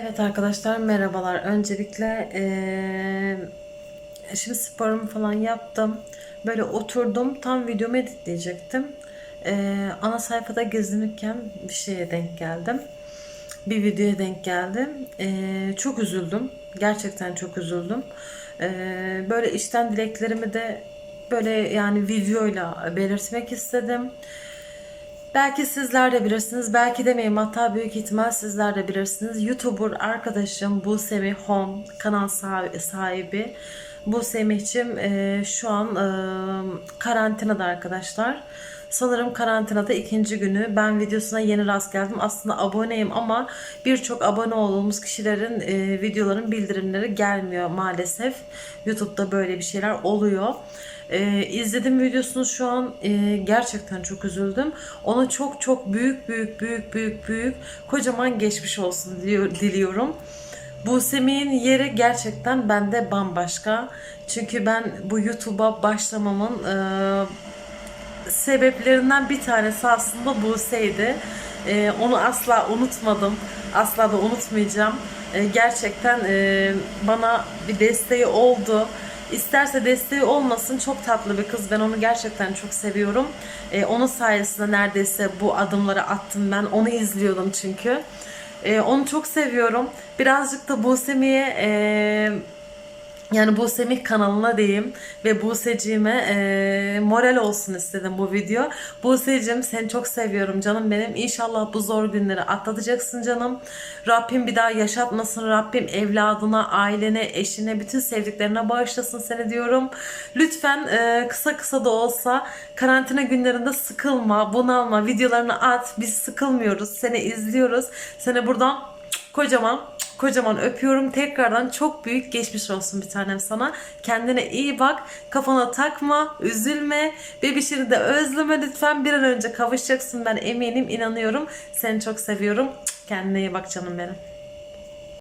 Evet arkadaşlar merhabalar. Öncelikle eee, şimdi sporumu falan yaptım. Böyle oturdum. Tam videomu editleyecektim. Eee, ana sayfada gezinirken bir şeye denk geldim. Bir videoya denk geldim. Eee, çok üzüldüm. Gerçekten çok üzüldüm. Eee, böyle işten dileklerimi de böyle yani videoyla belirtmek istedim. Belki sizler de bilirsiniz, belki demeyeyim hatta büyük ihtimal sizler de bilirsiniz. YouTuber arkadaşım Buse Mihon, kanal sahibi, sahibi Buse Mihçim e, şu an e, karantinada arkadaşlar. Sanırım karantinada ikinci günü. Ben videosuna yeni rast geldim. Aslında aboneyim ama birçok abone olduğumuz kişilerin e, videoların bildirimleri gelmiyor maalesef. YouTube'da böyle bir şeyler oluyor. Ee, izledim videosunu şu an e, gerçekten çok üzüldüm. Ona çok çok büyük büyük büyük büyük büyük kocaman geçmiş olsun diyor, diliyorum. Bu Semih'in yeri gerçekten bende bambaşka. Çünkü ben bu YouTube'a başlamamın e, sebeplerinden bir tanesi aslında Buse'ydi. Ee, onu asla unutmadım. Asla da unutmayacağım. Ee, gerçekten e, bana bir desteği oldu. İsterse desteği olmasın çok tatlı bir kız. Ben onu gerçekten çok seviyorum. Ee, onun sayesinde neredeyse bu adımları attım ben. Onu izliyordum çünkü. Ee, onu çok seviyorum. Birazcık da Buse'miye e, yani bu Semih kanalına diyeyim ve Buse'cime e, moral olsun istedim bu video. Buse'cim seni çok seviyorum canım benim. İnşallah bu zor günleri atlatacaksın canım. Rabbim bir daha yaşatmasın. Rabbim evladına, ailene, eşine, bütün sevdiklerine bağışlasın seni diyorum. Lütfen e, kısa kısa da olsa karantina günlerinde sıkılma, bunalma, videolarını at. Biz sıkılmıyoruz. Seni izliyoruz. Seni buradan kocaman Kocaman öpüyorum. Tekrardan çok büyük geçmiş olsun bir tanem sana. Kendine iyi bak. Kafana takma. Üzülme. Bebişini de özleme lütfen. Bir an önce kavuşacaksın ben eminim. inanıyorum. Seni çok seviyorum. Kendine iyi bak canım benim.